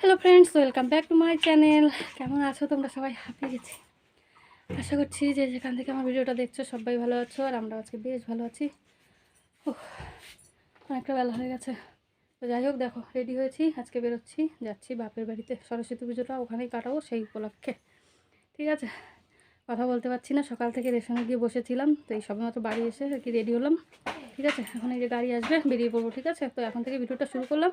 Hello friends welcome back to my channel কেমন আছো তোমরা সবাই? হাঁপিয়ে গেছি আশা করছি যে যেখান থেকে আমার ভিডিওটা দেখছ সবাই ভালো আছো আর আমরা আজকে বেশ ভালো আছি। উফ, অনেকটা বেলা হয়ে গেছে। তো যাই হোক দেখো রেডি হয়েছি আজকে বেরোচ্ছি যাচ্ছি বাপের বাড়িতে। সরস্বতী পুজোটা ওখানেই কাটাবো সেই উপলক্ষে। ঠিক আছে? কথা বলতে পারছি না সকাল থেকে রেশনে গিয়ে বসেছিলাম তো এই সবেমাত্র বাড়ি এসে আর কি রেডি হলাম। ঠিক আছে? এখন এই যে গাড়ি আসবে, বেরিয়ে পড়ব, ঠিক আছে? তো এখন থেকে ভিডিওটা শুরু করলাম।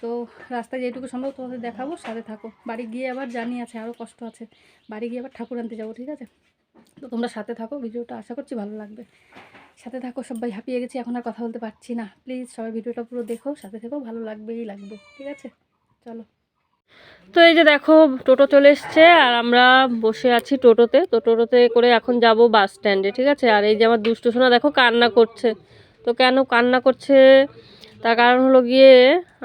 তো রাস্তায় যেটুকু সম্ভব তোমাদের দেখাবো, সাথে থাকো। বাড়ি গিয়ে আবার জানি আছে আরও কষ্ট আছে। বাড়ি গিয়ে আবার ঠাকুর আনতে যাব, ঠিক আছে? তো তোমরা সাথে থাকো, ভিডিওটা আশা করছি ভালো লাগবে। সাথে থাকো, সবাই হাঁপিয়ে গেছি, এখন আর কথা বলতে পারছি না। প্লিজ সবাই ভিডিওটা পুরো দেখো, সাথে থেকো, ভালো লাগবেই লাগবে, ঠিক আছে? চলো। তো এই যে দেখো, টোটো চলে এসছে, আর আমরা বসে আছি টোটোতে। তো টোটোতে করে এখন যাব বাস স্ট্যান্ডে, ঠিক আছে? আর এই যে আমার দুষ্টু সোনা দেখো কান্না করছে। তো কেন কান্না করছে? তার কারণ হলো গিয়ে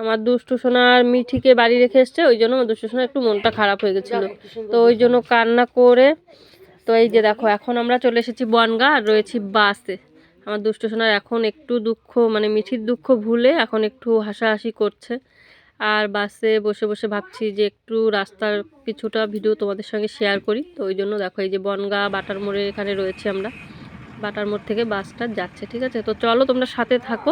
আমার দুষ্টু সোনার মিঠিকে বাড়ি রেখে এসছে, ওই জন্য আমার দুষ্টু সোনার একটু মনটা খারাপ হয়ে গেছিল। তো ওই জন্য কান্না করে, তো এই যে দেখো, এখন আমরা চলে এসেছি বনগা আর রয়েছি বাসে। আমার দুষ্টু সোনার এখন একটু দুঃখ মানে মিঠির দুঃখ ভুলে এখন একটু হাসাহাসি করছে। আর বাসে বসে বসে ভাবছি যে একটু রাস্তার কিছুটা ভিডিও তোমাদের সঙ্গে শেয়ার করি। তো ওই জন্য দেখো, এই যে বনগা বাটার মোড়ের এখানে রয়েছে আমরা। বাটার মোড় থেকে বাসটা যাচ্ছে, ঠিক আছে? তো চলো তোমরা সাথে থাকো।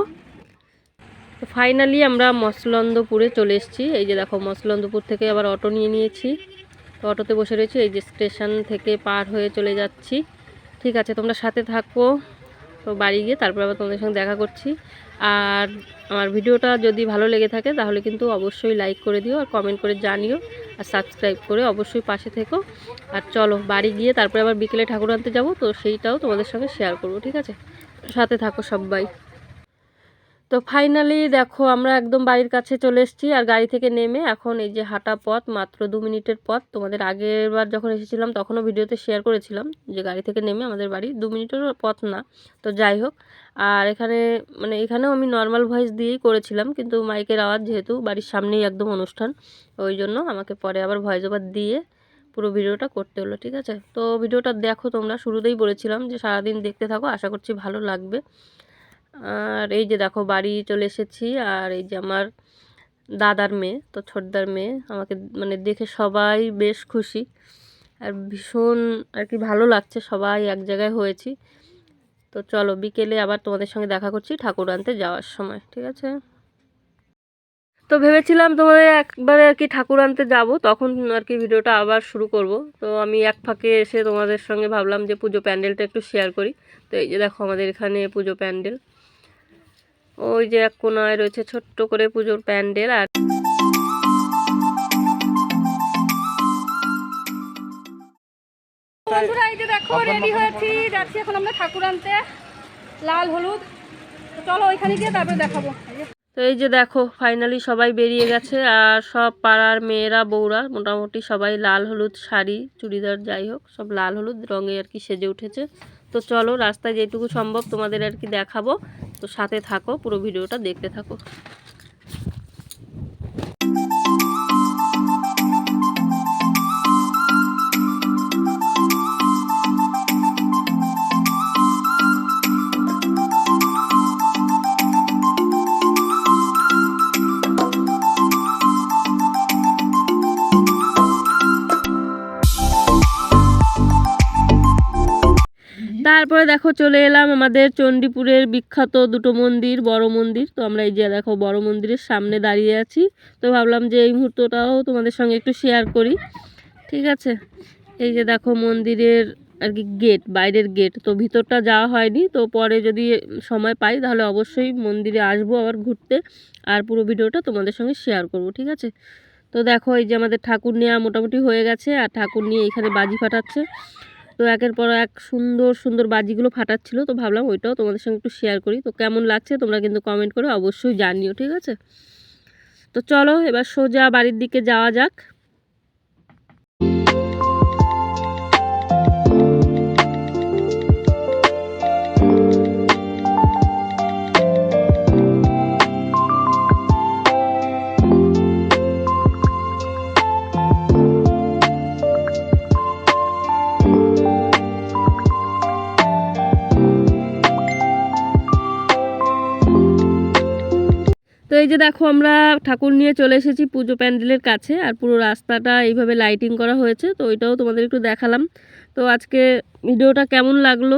তো ফাইনালি আমরা মসলন্দপুরে চলে এসেছি। এই যে দেখো, মসলন্দপুর থেকে আবার অটো নিয়ে নিয়েছি। তো অটোতে বসে রয়েছি, এই যে স্টেশন থেকে পার হয়ে চলে যাচ্ছি। ঠিক আছে, তোমরা সাথে থাকো। তো বাড়ি গিয়ে তারপর আবার তোমাদের সঙ্গে দেখা করছি। আর আমার ভিডিওটা যদি ভালো লেগে থাকে তাহলে কিন্তু অবশ্যই লাইক করে দিও আর কমেন্ট করে জানিও আর সাবস্ক্রাইব করে অবশ্যই পাশে থেকো। আর চলো বাড়ি গিয়ে তারপরে আবার বিকেলে ঠাকুর আনতে যাব তো সেইটাও তোমাদের সঙ্গে শেয়ার করব, ঠিক আছে? সাথে থাকো সবাই। তো ফাইনালি দেখো আমরা একদম বাড়ির কাছে চলে এসেছি আর গাড়ি থেকে নেমে এখন এই যে হাঁটা পথ মাত্র দু মিনিটের পথ। তোমাদের আগের বার যখন এসেছিলাম তখনও ভিডিওতে শেয়ার করেছিলাম যে গাড়ি থেকে নেমে আমাদের বাড়ি দু মিনিটের পথ না, তো যাই হোক। আর এখানে মানে এখানেও আমি নর্মাল ভয়েস দিয়েই করেছিলাম কিন্তু মাইকের আওয়াজ যেহেতু বাড়ির সামনেই একদম অনুষ্ঠান, ওই জন্য আমাকে পরে আবার ভয়েস ওভার দিয়ে পুরো ভিডিওটা করতে হলো, ঠিক আছে? তো ভিডিওটা দেখো তোমরা, শুরুতেই বলেছিলাম যে সারাদিন দেখতে থাকো, আশা করছি ভালো লাগবে। আর এই যে দেখো বাড়ি চলে এসেছি, আর এই যে আমার দাদার মেয়ে, তো ছোটদার মেয়ে, আমাকে মানে দেখে সবাই বেশ খুশি। আর ভীষণ আর কি ভালো লাগছে, সবাই এক জায়গায় হয়েছি। তো চলো বিকেলে আবার তোমাদের সঙ্গে দেখা করছি ঠাকুর আনতে যাওয়ার সময়, ঠিক আছে? তো ভেবেছিলাম তোমাদের একবারে আর কি ঠাকুর আনতে যাব, তখন আর কি ভিডিওটা আবার শুরু করব। তো আমি এক ফাঁকে এসে তোমাদের সঙ্গে ভাবলাম যে পুজো প্যান্ডেলটা একটু শেয়ার করি। তো এই যে দেখো আমাদের এখানে পুজো প্যান্ডেল। ওই যে এক কোনায় রয়েছে ছোট্ট করে পুজোর প্যান্ডেল আর দেখো রেডি হয়েছি। যাচ্ছি এখন আমরা ঠাকুর আনতে, লাল হলুদ। চলো ওইখানে গিয়ে তারপরে দেখাবো। তো এই যে দেখো ফাইনালি সবাই বেরিয়ে গেছে আর সব পাড়ার মেয়েরা, বউরা, মোটামুটি সবাই লাল হলুদ শাড়ি, চুড়িদার যাই হোক, সব লাল হলুদ রঙে আর কি সেজে উঠেছে। তো চলো, রাস্তায় যেটুকু সম্ভব তোমাদের আর কি দেখাবো। তো সাথে থাকো, পুরো ভিডিওটা দেখতে থাকো। তারপরে দেখো চলে এলাম আমাদের চণ্ডীপুরের বিখ্যাত দুটো মন্দির, বড় মন্দির। তো আমরা এই যে দেখো বড় মন্দিরের সামনে দাঁড়িয়ে আছি। তো ভাবলাম যে এই মুহূর্তটাও তোমাদের সঙ্গে একটু শেয়ার করি। ঠিক আছে? এই যে দেখো মন্দিরের আর কি গেট বাইরের গেট তো ভিতরটা যাওয়া হয়নি, তো পরে যদি সময় পাই তাহলে অবশ্যই মন্দিরে আসব আবার ঘুরতে। আর পুরো ভিডিওটা তোমাদের সঙ্গে শেয়ার করব, ঠিক আছে? তো দেখো এই যে আমাদের ঠাকুর নেওয়া মোটামুটি হয়ে গেছে, আর ঠাকুর নিয়ে এখানে বাজি ফাটাচ্ছে। তো একের পর এক সুন্দর সুন্দর বাজিগুলো ফাটাচ্ছিল, তো ভাবলাম ওইটাও তোমাদের সঙ্গে একটু শেয়ার করি। তো কেমন লাগছে তোমরা কিন্তু কমেন্ট করে অবশ্যই জানিও, ঠিক আছে? তো চলো এবার সোজা বাড়ির দিকে যাওয়া যাক। তো এই যে দেখো আমরা ঠাকুর নিয়ে চলে এসেছি পুজো প্যান্ডেলের কাছে, আর পুরো রাস্তাটা এইভাবে লাইটিং করা হয়েছে, তো ওইটাও তোমাদের একটু দেখালাম। তো আজকে ভিডিওটা কেমন লাগল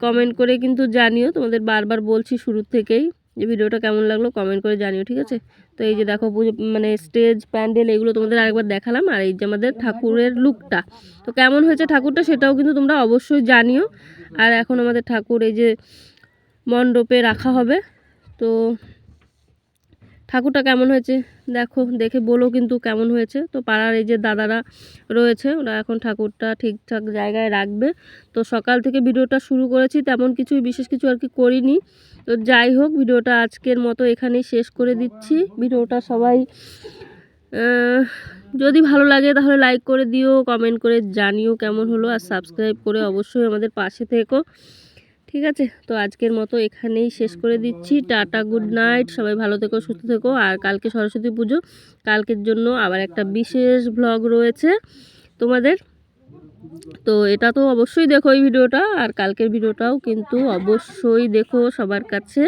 কমেন্ট করে কিন্তু জানিও, তোমাদের বারবার বলছি শুরু থেকেই যে ভিডিওটা কেমন লাগল কমেন্ট করে জানিও, ঠিক আছে? তো এই যে দেখো পুজো মানে স্টেজ প্যান্ডেল, এগুলো তোমাদের আরেকবার দেখালাম, আর এই যে আমাদের ঠাকুরের লুকটা তো কেমন হয়েছে ঠাকুরটা সেটাও কিন্তু তোমরা অবশ্যই জানিও, আর এখন আমাদের ঠাকুর এই যে মণ্ডপে রাখা হবে, তো ঠাকুরটা কেমন হয়েছে? দেখো, দেখে বলো কিন্তু কেমন হয়েছে। তো পাড়ার এই যে দাদারা রয়েছে, ওরা এখন ঠাকুরটা ঠিকঠাক জায়গায় রাখবে। তো সকাল থেকে ভিডিওটা শুরু করেছি, তেমন কিছু বিশেষ কিছু আর কি করিনি। তো যাই হোক, ভিডিওটা আজকের মতো এখানেই শেষ করে দিচ্ছি। ভিডিওটা সবাই যদি ভালো লাগে তাহলে লাইক করে দিও কমেন্ট করে জানিও কেমন হলো, আর সাবস্ক্রাইব করে অবশ্যই আমাদের পাশে থেকো। ঠিক আছে? তো আজকের মতো এখানেই শেষ করে দিচ্ছি। Tata, good night. সবাই ভালো থেকো, সুস্থ থেকো। আর কালকে সরস্বতী পুজো। কালকের জন্য আবার একটা বিশেষ ব্লগ রয়েছে তোমাদের। তো এটা তো অবশ্যই দেখো এই ভিডিওটা। আর কালকের ভিডিওটাও কিন্তু অবশ্যই দেখো সবার কাছে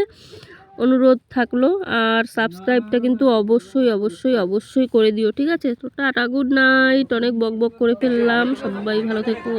অনুরোধ থাকল। আর সাবস্ক্রাইবটা কিন্তু অবশ্যই অবশ্যই অবশ্যই করে দিও, ঠিক আছে? তো টাটা, গুড নাইট। অনেক বক বক করে ফেললাম। সবাই ভালো থেকো।